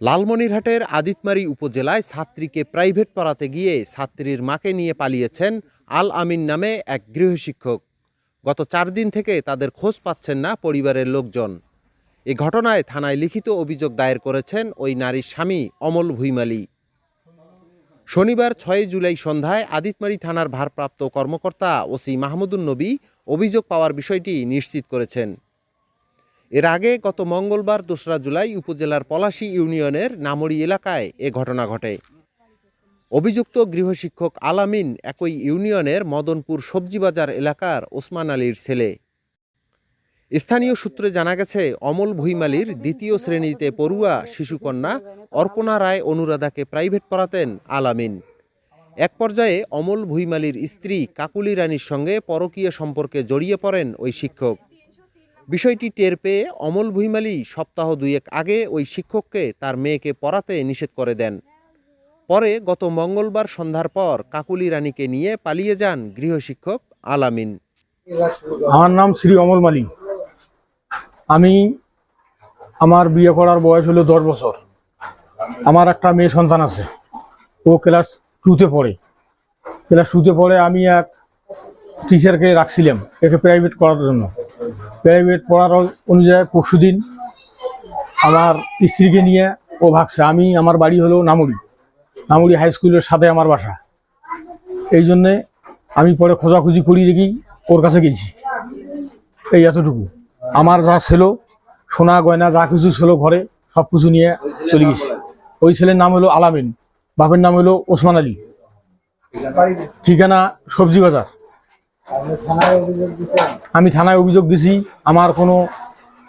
লালমনিরহাটের আদিতমারি উপজেলায় ছাত্রীকে প্রাইভেট পড়াতে গিয়ে ছাত্রীর মাকে নিয়ে পালিয়েছেন আল আমিন নামে এক গৃহশিক্ষক গত চার দিন থেকে তাদের খোঁজ পাচ্ছেন না পরিবারের লোকজন। এ ঘটনায় থানায় লিখিত অভিযোগ দায়ের করেছেন ওই নারীর স্বামী অমল ভুইমালি। শনিবার ছয় জুলাই সন্ধ্যায় আদিতমারি থানার ভারপ্রাপ্ত কর্মকর্তা ওসি মাহমুদুন নবী অভিযোগ পাওয়ার বিষয়টি নিশ্চিত করেছেন। এর আগে গত মঙ্গলবার দোসরা জুলাই উপজেলার পলাশী ইউনিয়নের নামড়ি এলাকায় এ ঘটনা ঘটে। অভিযুক্ত গৃহশিক্ষক আলামিন একই ইউনিয়নের মদনপুর সবজি বাজার এলাকার ওসমান আলীর ছেলে। স্থানীয় সূত্রে জানা গেছে, অমল ভুইমালির দ্বিতীয় শ্রেণীতে পড়ুয়া শিশুকন্যা অর্পণা রায় অনুরাধাকে প্রাইভেট পড়াতেন আলামিন। এক পর্যায়ে অমল ভুইমালির স্ত্রী কাকুলি রানীর সঙ্গে পরকীয় সম্পর্কে জড়িয়ে পড়েন ওই শিক্ষক। বিষয়টি টের পেয়ে অমল ভুইমালি সপ্তাহ দুয়েক আগে ওই শিক্ষককে তার মেয়েকে পড়াতে নিষেধ করে দেন। পরে গত মঙ্গলবার সন্ধ্যার পর কাকুলি রানীকে নিয়ে পালিয়ে যান গৃহশিক্ষক আলামিন। আমার নাম শ্রী অমল মালি। আমি আমার বিয়ে করার বয়স হলো দশ বছর। আমার একটা মেয়ে সন্তান আছে। ও ক্লাস টুতে পড়ে। ক্লাস টুতে পড়ে আমি এক টিচারকে রাখছিলাম, একে প্রাইভেট করার জন্য। প্রাইভেট পড়ার অনুযায়ী পরশু দিন আমার স্ত্রীকে নিয়ে ও ভাগছে। আমি আমার বাড়ি হলো নামুরি। নামুরি হাই স্কুলের সাথে আমার বাসা। এই জন্যে আমি পরে খোঁজাখুঁজি করি দেখি ওর কাছে গেছি। এই এতটুকু। আমার যা ছিল, সোনা, গয়না, যা কিছু ছিল ঘরে সব কিছু নিয়ে চলে গেছি। ওই ছেলের নাম হলো আলামিন। বাপের নাম হলো ওসমান আলী। ঠিকানা সবজি বাজার। আমি থানায় অভিযোগ দিছি। আমার কোনো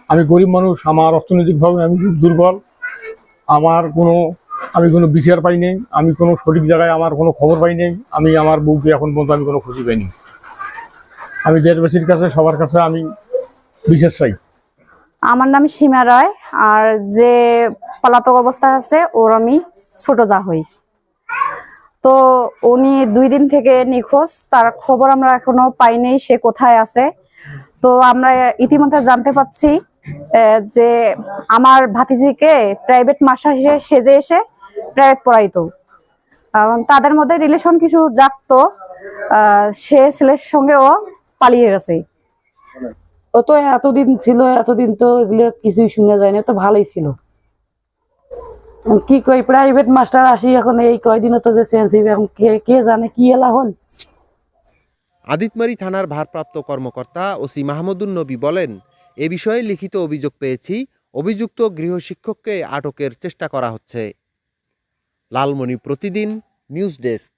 আমি গরিব মানুষ আমার অর্থনৈতিকভাবে আমি খুব দুর্বল। আমার কোনো আমি কোনো বিচার পাই নাই। আমি কোনো সঠিক জায়গায় আমার কোনো খবর পাই নাই। আমি আমার বউকে এখন পর্যন্ত আমি কোনো খুঁজি পাইনি। আমি দেশবাসীর কাছে সবার কাছে আমি বিশেষ চাই। আমার নাম সীমা রায়। আর যে পলাতক অবস্থা আছে ওর আমি ছোট যা হই তো উনি দুই দিন থেকে নিখোঁজ। তার খবর আমরা এখনও পাইনি সে কোথায় আছে। তো আমরা ইতিমধ্যে জানতে পাচ্ছি যে আমার ভাতিজিকে প্রাইভেট মাস্টার হিসেবে সেজে এসে প্রাইভেট পড়াইতো। তাদের মধ্যে রিলেশন কিছু জাগতো সে ছেলের সঙ্গেও পালিয়ে গেছে। ও তো এতদিন ছিল, এতদিন তো এগুলো কিছুই শুনে যায় না তো ভালোই ছিল। কি কই প্রাইভেট মাস্টার আসি এখন, এই কয়দিনও তো যে চেঞ্জ হইবে এখন কে কে জানে কি এলা হল আদিতমারি থানার ভারপ্রাপ্ত কর্মকর্তা ওসি মাহমুদুল নবী বলেন, এ বিষয়ে লিখিত অভিযোগ পেয়েছি, অভিযুক্ত গৃহশিক্ষককে আটকের চেষ্টা করা হচ্ছে। লালমণি প্রতিদিন, নিউজ ডেস্ক।